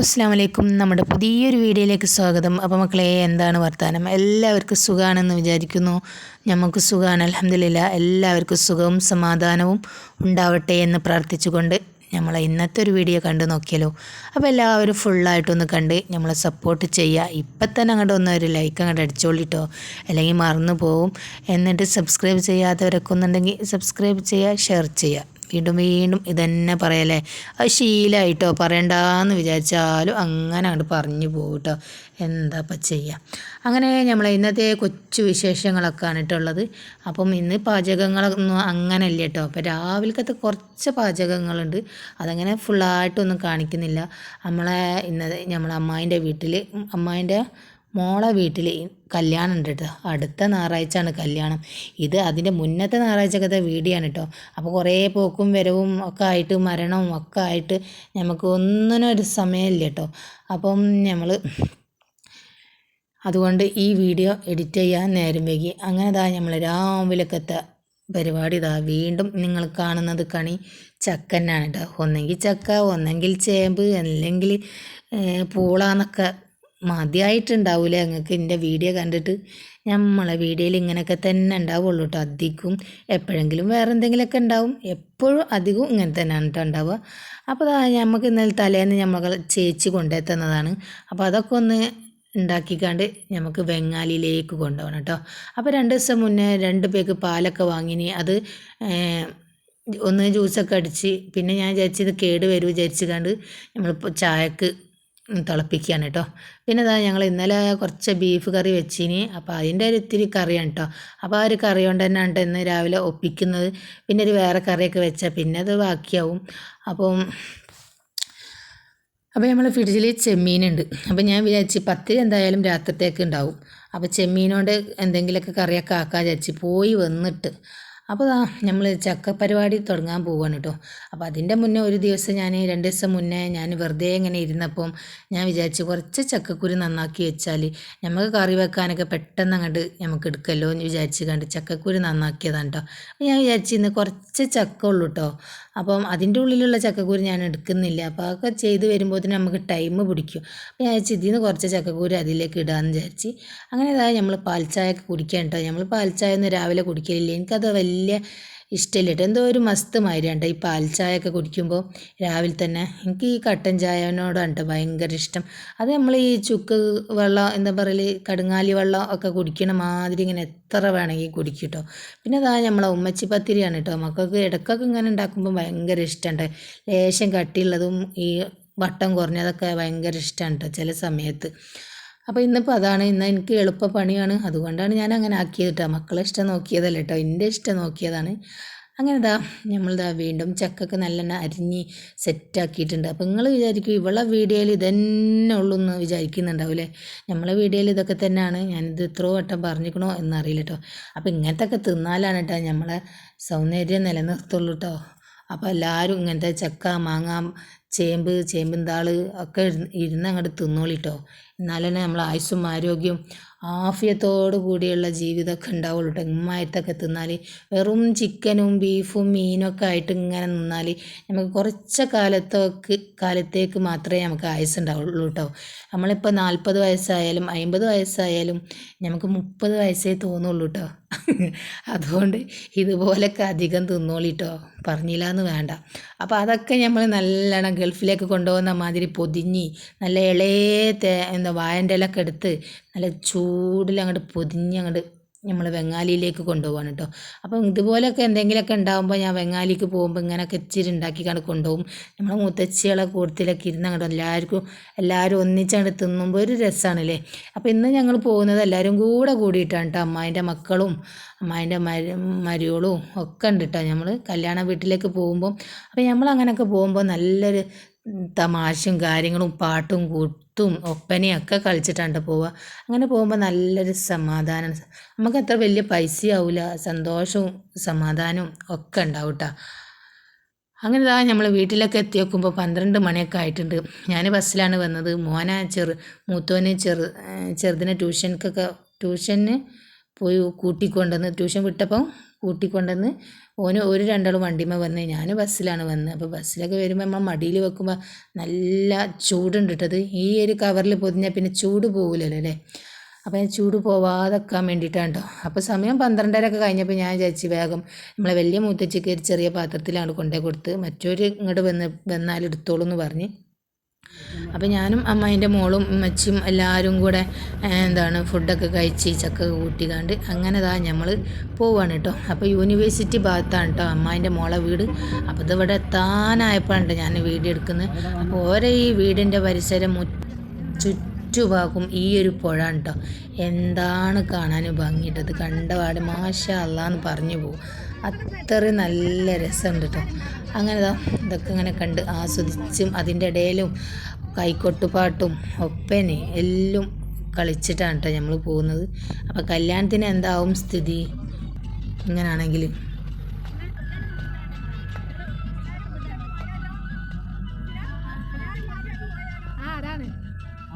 അസ്സാം വലൈക്കും നമ്മുടെ പുതിയൊരു വീഡിയോയിലേക്ക് സ്വാഗതം. അപ്പോൾ മക്കളെ എന്താണ് വർത്തമാനം എല്ലാവർക്കും സുഖമാണെന്ന് വിചാരിക്കുന്നു. നമുക്ക് സുഖമാണ് അലഹമില്ല എല്ലാവർക്കും സുഖവും സമാധാനവും ഉണ്ടാവട്ടെ എന്ന് പ്രാർത്ഥിച്ചുകൊണ്ട് നമ്മൾ ഇന്നത്തെ ഒരു വീഡിയോ കണ്ടു നോക്കിയല്ലോ അപ്പോൾ എല്ലാവരും ഫുള്ളായിട്ടൊന്ന് കണ്ട് നമ്മളെ സപ്പോർട്ട് ചെയ്യുക ഇപ്പം തന്നെ അങ്ങോട്ട് ഒന്ന് ഒരു ലൈക്ക് അങ്ങോട്ട് അടിച്ചോളിട്ടോ അല്ലെങ്കിൽ മറന്നു പോവും. എന്നിട്ട് സബ്സ്ക്രൈബ് ചെയ്യാത്തവരൊക്കെ ഒന്നുണ്ടെങ്കിൽ സബ്സ്ക്രൈബ് ചെയ്യുക ഷെയർ ചെയ്യുക വീണ്ടും വീണ്ടും ഇതന്നെ പറയല്ലേ അത് ശീലമായിട്ടോ പറയണ്ടെന്ന് വിചാരിച്ചാലും അങ്ങനെ അങ്ങോട്ട് പറഞ്ഞു പോകട്ടോ എന്താ എന്താപ്പം ചെയ്യുക അങ്ങനെ നമ്മൾ ഇന്നത്തെ കൊച്ചു വിശേഷങ്ങളൊക്കെയാണ് കേട്ടോ ഉള്ളത്. അപ്പം ഇന്ന് പാചകങ്ങളൊന്നും അങ്ങനെ ഇല്ല കേട്ടോ അപ്പം രാവിലത്തെ കുറച്ച് പാചകങ്ങളുണ്ട്. അതങ്ങനെ ഫുള്ളായിട്ടൊന്നും കാണിക്കുന്നില്ല. നമ്മളെ ഇന്നത്തെ നമ്മളെ അമ്മായിന്റെ വീട്ടിൽ അമ്മായിന്റെ മോളെ വീട്ടിൽ കല്യാണം ഉണ്ട് കേട്ടോ അടുത്ത ഞായറാഴ്ചയാണ് കല്യാണം. ഇത് അതിന്റെ മുന്നത്തെ ഞായറാഴ്ചക്കത്തെ വീടിയാണ് കേട്ടോ അപ്പോൾ കുറേ പോക്കും വരവും ഒക്കെ ആയിട്ട് മരണവും ഒക്കെ ആയിട്ട് നമുക്ക് ഒന്നിനും ഒരു സമയമില്ല കേട്ടോ അപ്പം നമ്മൾ അതുകൊണ്ട് ഈ വീഡിയോ എഡിറ്റ് ചെയ്യാൻ നേരം വൈകി. അങ്ങനെ ഇതാ നമ്മൾ രാവിലക്കത്തെ പരിപാടി ഇതാ വീണ്ടും നിങ്ങൾ കാണുന്നത് കണി ചക്കന്നാണ് കേട്ടോ ഒന്നെങ്കിൽ ചക്ക ഒന്നെങ്കിൽ ചേമ്പ് അല്ലെങ്കിൽ പൂളാന്നൊക്കെ മതിയായിട്ടുണ്ടാവില്ല നിങ്ങൾക്ക് എന്റെ വീഡിയോ കണ്ടിട്ട് നമ്മളെ വീഡിയോയിൽ ഇങ്ങനെയൊക്കെ തന്നെ ഉണ്ടാവുള്ളൂ കേട്ടോ അധികം എപ്പോഴെങ്കിലും വേറെ എന്തെങ്കിലുമൊക്കെ ഉണ്ടാവും. എപ്പോഴും അധികവും ഇങ്ങനെ തന്നെയാണ് കേട്ടോ ഉണ്ടാവുക. അപ്പോൾ നമുക്ക് ഇന്നലെ തലേന്ന് നമ്മൾ ചേച്ചി കൊണ്ടെത്തുന്നതാണ് അപ്പോൾ അതൊക്കെ ഒന്ന് ഉണ്ടാക്കിക്കാണ്ട് നമുക്ക് വെങ്ങാലിയിലേക്ക് കൊണ്ടുപോകണം കേട്ടോ അപ്പോൾ രണ്ട് ദിവസം മുന്നേ രണ്ട് പേക്ക് പാലൊക്കെ വാങ്ങിനി. അത് ഒന്ന് ജ്യൂസൊക്കെ അടിച്ച്. പിന്നെ ഞാൻ വിചാരിച്ചത് കേട് വരും വിചാരിച്ചുകൊണ്ട് നമ്മളിപ്പോൾ ചായക്ക് തിളപ്പിക്കുകയാണ് കേട്ടോ. പിന്നെ ഇതാ ഞങ്ങൾ ഇന്നലെ കുറച്ച് ബീഫ് കറി വെച്ചിനി. അപ്പോൾ അതിന്റെ ഒരു ഇത്തിരി കറിയാണ് കേട്ടോ. അപ്പോൾ ആ ഒരു കറി കൊണ്ട് തന്നെയാണ് ഇന്ന് രാവിലെ ഒപ്പിക്കുന്നത്. പിന്നെ ഒരു വേറെ കറിയൊക്കെ വെച്ചാൽ പിന്നെ അത് ബാക്കിയാവും. അപ്പം അപ്പോൾ നമ്മൾ ഫ്രിഡ്ജിൽ ചെമ്മീനുണ്ട് അപ്പോൾ ഞാൻ വിചാരിച്ച് പത്തിരി എന്തായാലും രാത്രിത്തേക്ക് ഉണ്ടാവും. അപ്പോൾ ചെമ്മീനോണ്ട് എന്തെങ്കിലുമൊക്കെ കറിയൊക്കെ ആക്കാൻ വിചാരിച്ച് പോയി വന്നിട്ട് അപ്പോൾ നമ്മൾ ചക്ക പരിപാടി തുടങ്ങാൻ പോവാണ് കേട്ടോ അപ്പോൾ അതിന്റെ മുന്നേ ഒരു ദിവസം ഞാൻ രണ്ട് ദിവസം മുന്നേ ഞാൻ വെറുതെ ഇങ്ങനെ ഇരുന്നപ്പം ഞാൻ വിചാരിച്ചു കുറച്ച് ചക്കക്കുരു നന്നാക്കി വെച്ചാൽ നമുക്ക് കറി വെക്കാനൊക്കെ പെട്ടെന്ന് അങ്ങോട്ട് നമുക്ക് എടുക്കല്ലോ എന്ന് വിചാരിച്ച് കണ്ട് ചക്കക്കുരു നന്നാക്കിയതാണ് കേട്ടോ ഞാൻ വിചാരിച്ചു കുറച്ച് ചക്ക ഉള്ളൂ കേട്ടോ അപ്പം അതിന്റെ ഉള്ളിലുള്ള ചക്കക്കുരു ഞാൻ എടുക്കുന്നില്ല. അപ്പോൾ അതൊക്കെ ചെയ്ത് വരുമ്പോൾ തന്നെ നമുക്ക് ടൈം പിടിക്കും. അപ്പോൾ ഞാൻ ഇതിൽ നിന്ന് കുറച്ച് ചക്കക്കുരു അതിലേക്ക് ഇടാമെന്ന് വിചാരിച്ച്. അങ്ങനെ അതായത് നമ്മൾ പാൽച്ചായ ഒക്കെ കുടിക്കാൻ കേട്ടോ നമ്മൾ പാൽച്ചായ ഒന്നും രാവിലെ കുടിക്കലില്ല. എനിക്കത് വലിയ ഇഷ്ടമില്ല കേട്ടോ എന്തോ ഒരു മസ്ത് മാതിരിയാണ് ഈ പാൽ ചായ ഒക്കെ കുടിക്കുമ്പോൾ രാവിലെ തന്നെ എനിക്ക് ഈ കട്ടൻ ചായനോടാണ് ഭയങ്കര ഇഷ്ടം. അത് നമ്മൾ ഈ ചുക്ക് വെള്ളം എന്താ പറയൽ കടുങ്ങാലി വെള്ളം ഒക്കെ കുടിക്കണ മാതിരി ഇങ്ങനെ എത്ര വേണമെങ്കിൽ കുടിക്കും കേട്ടോ പിന്നെ അതാ നമ്മളെ ഉമ്മച്ചി പത്തിരിയാണ് കേട്ടോ മക്കൾക്ക് ഇടക്കൊക്കെ ഇങ്ങനെ ഉണ്ടാക്കുമ്പോൾ ഭയങ്കര ഇഷ്ടമുണ്ട് ലേശം കട്ടിയുള്ളതും ഈ വട്ടം കുറഞ്ഞതൊക്കെ ഭയങ്കര ഇഷ്ടമാണ് കേട്ടോ ചില സമയത്ത്. അപ്പോൾ ഇന്നിപ്പോൾ അതാണ്. ഇന്ന് എനിക്ക് എളുപ്പ പണിയാണ്. അതുകൊണ്ടാണ് ഞാൻ അങ്ങനെ ആക്കിയത് കേട്ടോ മക്കളെ ഇഷ്ടം നോക്കിയതല്ല കേട്ടോ എന്റെ ഇഷ്ടം നോക്കിയതാണ്. അങ്ങനെ ഇതാ നമ്മളിതാ വീണ്ടും ചക്കൊക്കെ നല്ലെണ്ണ അരിഞ്ഞ് സെറ്റാക്കിയിട്ടുണ്ട് അപ്പോൾ നിങ്ങൾ വിചാരിക്കും ഇവളെ വീഡിയോയിൽ ഇതന്നെ ഉള്ളൂ എന്ന് വിചാരിക്കുന്നുണ്ടാവില്ലേ? നമ്മളെ വീഡിയോയിൽ ഇതൊക്കെ തന്നെയാണ്. ഞാനിത് ഇത്രയോ വട്ടം പറഞ്ഞിരിക്കണോ എന്നറിയില്ല കേട്ടോ അപ്പോൾ ഇങ്ങനത്തെ ഒക്കെ തിന്നാലാണ് കേട്ടോ നമ്മളെ സൗന്ദര്യം നിലനിർത്തുള്ളൂ കേട്ടോ അപ്പോൾ എല്ലാവരും ഇങ്ങനത്തെ ചക്ക മാങ്ങ ചേമ്പ് ചേമ്പിൻ താൾ ഒക്കെ ഇരുന്ന് അങ്ങോട്ട് തിന്നോളിട്ടോ. എന്നാലേ നമ്മൾ ആയുസ്സും ആരോഗ്യവും ആഫിയത്തോടു കൂടിയുള്ള ജീവിതമൊക്കെ ഉണ്ടാവുള്ളൂ കേട്ടോ ഇമ്മായത്തൊക്കെ തിന്നാൽ വെറും ചിക്കനും ബീഫും മീനൊക്കെ ആയിട്ട് ഇങ്ങനെ നിന്നാൽ നമുക്ക് കുറച്ച് കാലത്തൊക്കെ കാലത്തേക്ക് മാത്രമേ നമുക്ക് ആയുസ് ഉണ്ടാവുള്ളൂ കേട്ടോ നമ്മളിപ്പോൾ നാൽപ്പത് വയസ്സായാലും അമ്പത് വയസ്സായാലും നമുക്ക് മുപ്പത് വയസ്സേ തോന്നുള്ളൂ കേട്ടോ അതുകൊണ്ട് ഇതുപോലൊക്കെ അധികം തിന്നോളിട്ടോ. പറഞ്ഞില്ല എന്ന് വേണ്ട. അപ്പോൾ അതൊക്കെ നമ്മൾ നല്ലോണം ഗൾഫിലേക്ക് കൊണ്ടുപോകുന്ന മാതിരി പൊതിഞ്ഞ് നല്ല ഇളയ എന്താ വായന്റെ ഇലൊക്കെ എടുത്ത് നല്ല ചൂടിൽ അങ്ങോട്ട് പൊതിഞ്ഞ് അങ്ങോട്ട് നമ്മൾ വെങ്ങാലിയിലേക്ക് കൊണ്ടുപോകണം കേട്ടോ അപ്പം ഇതുപോലെയൊക്കെ എന്തെങ്കിലുമൊക്കെ ഉണ്ടാകുമ്പോൾ ഞാൻ വെങ്ങാലിക്ക് പോകുമ്പോൾ ഇങ്ങനെയൊക്കെ ഇച്ചിരി ഉണ്ടാക്കിക്കാണ്ട് കൊണ്ടുപോകും. നമ്മളെ മുത്തച്ഛികളെ കൂട്ടത്തിലൊക്കെ ഇരുന്ന് അങ്ങോട്ട് എല്ലാവർക്കും എല്ലാവരും ഒന്നിച്ചങ്ങോട്ട് തിന്നുമ്പോൾ ഒരു രസമാണല്ലേ അപ്പോൾ ഇന്ന് ഞങ്ങൾ പോകുന്നത് എല്ലാവരും കൂടെ കൂടിയിട്ടാണ് കേട്ടോ അമ്മായിന്റെ മക്കളും അമ്മായിന്റെ മരി ഒക്കെ ഉണ്ട് കേട്ടോ നമ്മൾ കല്യാണ വീട്ടിലേക്ക് പോകുമ്പോൾ അപ്പോൾ നമ്മൾ അങ്ങനെയൊക്കെ പോകുമ്പോൾ നല്ലൊരു തമാശയും കാര്യങ്ങളും പാട്ടും കൂത്തും ഒപ്പനയും ഒക്കെ കളിച്ചിട്ടാണ് പോവുക. അങ്ങനെ പോകുമ്പോൾ നല്ലൊരു സമാധാനം. നമുക്ക് അത്ര വലിയ പൈസയാവില്ല സന്തോഷവും സമാധാനവും ഒക്കെ ഉണ്ടാവും അങ്ങനെ ഇതാ നമ്മൾ വീട്ടിലൊക്കെ എത്തി നോക്കുമ്പോൾ പന്ത്രണ്ട് മണിയൊക്കെ ആയിട്ടുണ്ട്. ഞാൻ ബസ്സിലാണ് വന്നത്. മോന ചെറു മൂത്തോന് ചെറു ചെറുതിനെ ട്യൂഷൻക്കൊക്കെ ട്യൂഷന് പോയി കൂട്ടിക്കൊണ്ടുവന്ന് ട്യൂഷൻ വിട്ടപ്പം കൂട്ടിക്കൊണ്ടുവന്ന് ഓന് ഒരു രണ്ടാളും വണ്ടിമേ വന്ന് ഞാൻ ബസ്സിലാണ് വന്നത് അപ്പോൾ ബസ്സിലൊക്കെ വരുമ്പോൾ നമ്മൾ മടിയിൽ വെക്കുമ്പോൾ നല്ല ചൂടുണ്ട് കേട്ടത് ഈ ഒരു കവറിൽ പൊതിഞ്ഞാൽ പിന്നെ ചൂട് പോകില്ലല്ലോ അല്ലേ? അപ്പോൾ ഞാൻ ചൂട് പോവാതെക്കാൻ വേണ്ടിയിട്ടാണ് കേട്ടോ അപ്പോൾ സമയം പന്ത്രണ്ടര ഒക്കെ കഴിഞ്ഞപ്പോൾ ഞാൻ ചേച്ചി വേഗം നമ്മളെ വലിയ മൂത്തച്ചിക്ക് ഒരു ചെറിയ പാത്രത്തിലാണ് കൊണ്ടേ കൊടുത്ത് മറ്റൊരു ഇങ്ങോട്ട് വന്ന് വന്നാൽ എടുത്തോളൂ എന്ന് പറഞ്ഞ് അപ്പോൾ ഞാനും അമ്മേന്റെ മോളും ഉമ്മച്ചും എല്ലാവരും കൂടെ എന്താണ് ഫുഡൊക്കെ കഴിച്ച് ചക്ക കൂട്ടിക്കാണ്ട് അങ്ങനെ താ നമ്മൾ പോവാണ് കേട്ടോ അപ്പോൾ യൂണിവേഴ്സിറ്റി ഭാഗത്താണ് കേട്ടോ അമ്മായിന്റെ മോളെ വീട്. അപ്പോൾ ഇതിവിടെ എത്താനായപ്പോഴാണ് ഞാൻ വീഡിയോ എടുക്കുന്നത്. അപ്പോൾ ഓരോ ഈ വീടിന്റെ പരിസരം മു ചുറ്റുഭാഗം ഈ ഒരു പുഴ കേട്ടോ എന്താണ് കാണാൻ ഭംഗിയിട്ടത് കണ്ടപാട് മാഷ അല്ലാന്ന് പറഞ്ഞു പോകും അത്ര നല്ല രസമുണ്ട് കേട്ടോ അങ്ങനെ ഇതൊക്കെ ഇങ്ങനെ കണ്ട് ആസ്വദിച്ചും അതിന്റെ ഇടയിലും കൈക്കൊട്ടുപാട്ടും ഒപ്പനെ എല്ലാം കളിച്ചിട്ടാണ് കേട്ടോ നമ്മൾ പോകുന്നത്. അപ്പോൾ കല്യാണത്തിന് എന്താവും സ്ഥിതി? ഇങ്ങനാണെങ്കിൽ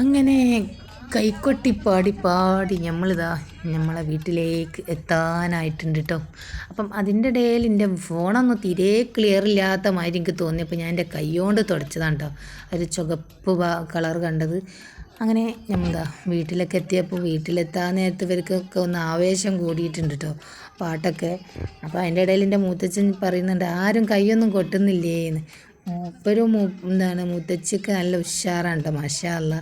അങ്ങനെ കൈക്കൊട്ടി പാടി പാടി നമ്മളിതാ നമ്മളെ വീട്ടിലേക്ക് എത്താനായിട്ടുണ്ട് കേട്ടോ അപ്പം അതിന്റെ ഇടയിൽ എന്റെ ഫോണൊന്നും തീരെ ക്ലിയർ ഇല്ലാത്ത മാതിരി എനിക്ക് തോന്നിയപ്പോൾ ഞാൻ എന്റെ കൈകൊണ്ട് തുടച്ചതാണ് കേട്ടോ ഒരു ചുവപ്പ് കളർ കണ്ടത്. അങ്ങനെ നമ്മളിതാ വീട്ടിലൊക്കെ എത്തിയപ്പോൾ വീട്ടിലെത്താൻ നേരത്ത് ഇവർക്കൊക്കെ ഒന്ന് ആവേശം കൂടിയിട്ടുണ്ട് കേട്ടോ പാട്ടൊക്കെ. അപ്പോൾ അതിന്റെ ഇടയിൽ എന്റെ മൂത്തച്ഛൻ പറയുന്നുണ്ട് ആരും കൈയൊന്നും കൊട്ടുന്നില്ലേന്ന്. മൂപ്പരും മൂ എന്താണ് മൂത്തച്ഛക്ക് നല്ല ഉഷാറാണ് കേട്ടോ മാഷാ അല്ല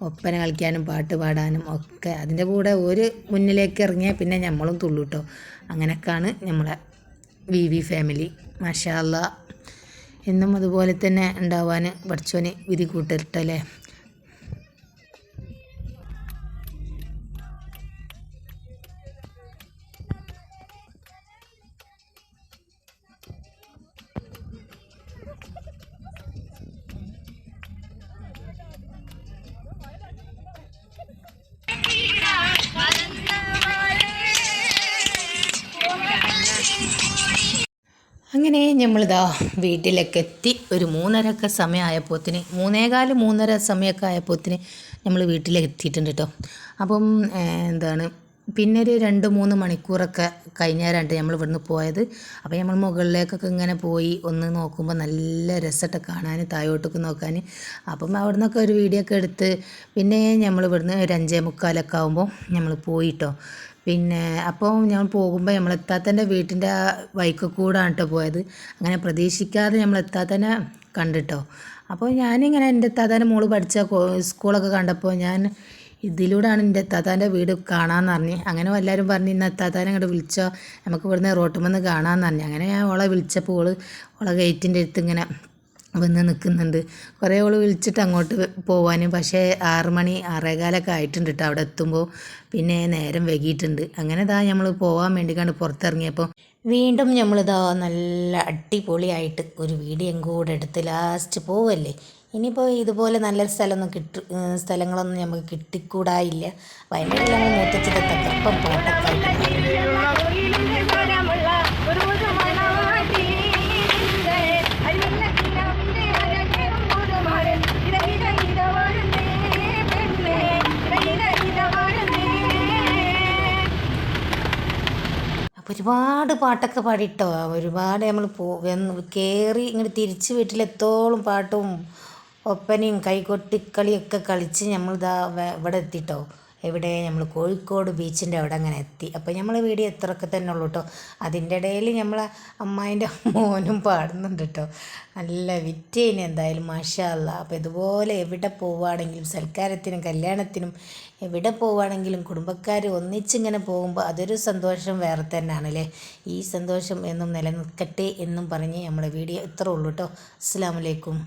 ഒപ്പന കളിക്കാനും പാട്ട് പാടാനും ഒക്കെ അതിന്റെ കൂടെ ഒരു മുന്നിലേക്ക് ഇറങ്ങിയാൽ പിന്നെ നമ്മളും തുള്ളു കേട്ടോ അങ്ങനെയൊക്കെയാണ് നമ്മളെ വി വി ഫാമിലി. മാഷാ അല്ല എന്നും അതുപോലെ തന്നെ ഉണ്ടാവാൻ പഠിച്ചോന് വിധി കൂട്ടരട്ടല്ലേ? അങ്ങനെ നമ്മളിതാ വീട്ടിലേക്ക് എത്തി ഒരു മൂന്നരക്കെ സമയമായപ്പോത്തിന് മൂന്നേകാൽ മൂന്നര സമയമൊക്കെ ആയപ്പോത്തിന് നമ്മൾ വീട്ടിലേക്ക് എത്തിയിട്ടുണ്ട് കേട്ടോ അപ്പം എന്താണ് പിന്നെ ഒരു രണ്ട് മൂന്ന് മണിക്കൂറൊക്കെ കഴിഞ്ഞാലാണ് നമ്മൾ ഇവിടുന്ന് പോയത്. അപ്പോൾ നമ്മൾ മുകളിലേക്കൊക്കെ ഇങ്ങനെ പോയി ഒന്ന് നോക്കുമ്പോൾ നല്ല രസമായിട്ട് കാണാൻ താഴോട്ടൊക്കെ നോക്കാൻ അപ്പം അവിടെ നിന്നൊക്കെ ഒരു വീഡിയോ ഒക്കെ എടുത്ത് പിന്നെ നമ്മൾ ഇവിടുന്ന് ഒരു അഞ്ചേ മുക്കാലൊക്കെ ആകുമ്പോൾ നമ്മൾ പോയിട്ടോ. പിന്നെ അപ്പോൾ ഞാൻ പോകുമ്പോൾ നമ്മൾ എത്താത്തന്റെ വീട്ടിന്റെ ആ വൈക്ക് കൂടാണ് കേട്ടോ പോയത്. അങ്ങനെ പ്രതീക്ഷിക്കാതെ നമ്മൾ എത്താത്തനെ കണ്ടിട്ടോ. അപ്പോൾ ഞാനിങ്ങനെ എന്റെ താത്താന്റെ മോൾ പഠിച്ച സ്കൂളൊക്കെ കണ്ടപ്പോൾ ഞാൻ ഇതിലൂടെയാണ് എന്റെ താത്താന്റെ വീട് കാണാമെന്ന് പറഞ്ഞ് അങ്ങനെ എല്ലാവരും പറഞ്ഞ് ഇന്ന് താത്താനെ അങ്ങോട്ട് വിളിച്ചോ നമുക്ക് ഇവിടുന്ന് റോട്ടുമെന്ന് കാണാമെന്ന് പറഞ്ഞു അങ്ങനെ ഞാൻ ഓളെ വിളിച്ചപ്പോൾ ഓളെ ഗേറ്റിന്റെ അടുത്ത് ഇങ്ങനെ വന്ന് നിൽക്കുന്നുണ്ട്. കുറേ ഓൾ വിളിച്ചിട്ട് അങ്ങോട്ട് പോവാനും. പക്ഷേ ആറ് മണി ആറേകാലൊക്കെ ആയിട്ടുണ്ട് കേട്ടോ അവിടെ എത്തുമ്പോൾ പിന്നെ നേരം വൈകിയിട്ടുണ്ട്. അങ്ങനെ ഇതാ നമ്മൾ പോകാൻ വേണ്ടി കണ്ട് പുറത്തിറങ്ങിയപ്പോൾ വീണ്ടും നമ്മളിതാ നല്ല അടിപൊളിയായിട്ട് ഒരു വീഡിയോ കൂടെ എടുത്ത് ലാസ്റ്റ് പോവല്ലേ. ഇനിയിപ്പോൾ ഇതുപോലെ നല്ലൊരു സ്ഥലമൊന്നും കിട്ടു സ്ഥലങ്ങളൊന്നും നമുക്ക് കിട്ടിക്കൂടായില്ല വയനാട്ടിൽ നമ്മൾ മൂത്തച്ഛന്റെ തകർപ്പം പാട്ടൊക്കെ ഒരുപാട് പാട്ടൊക്കെ പാടിയിട്ടോ ഒരുപാട് നമ്മൾ പോ കയറി ഇങ്ങോട്ട് തിരിച്ച് വീട്ടിലെത്തോളം പാട്ടും ഒപ്പനയും കൈകൊട്ടിക്കളിയൊക്കെ കളിച്ച് നമ്മൾ ഇതാ വ- ഇവിടെ നമ്മൾ കോഴിക്കോട് ബീച്ചിന്റെ അവിടെ അങ്ങനെ എത്തി. അപ്പോൾ നമ്മൾ വീഡിയോ ഇത്രയൊക്കെ തന്നെ ഉള്ളൂ കേട്ടോ അതിന്റെ ഇടയിൽ നമ്മളെ അമ്മായിന്റെ മോനും പാടുന്നുണ്ട് കേട്ടോ നല്ല വിറ്റേന് എന്തായാലും മാഷാ അല്ലാ അപ്പോൾ ഇതുപോലെ എവിടെ പോവുകയാണെങ്കിലും സൽക്കാരത്തിനും കല്യാണത്തിനും എവിടെ പോവുകയാണെങ്കിലും കുടുംബക്കാർ ഒന്നിച്ചിങ്ങനെ പോകുമ്പോൾ അതൊരു സന്തോഷം വേറെ തന്നെയാണ് അല്ലേ ഈ സന്തോഷം എന്നും നിലനിൽക്കട്ടെ എന്നും പറഞ്ഞ് നമ്മുടെ വീഡിയോ ഇത്രേ ഉള്ളൂ കേട്ടോ അസ്സാം വലൈക്കും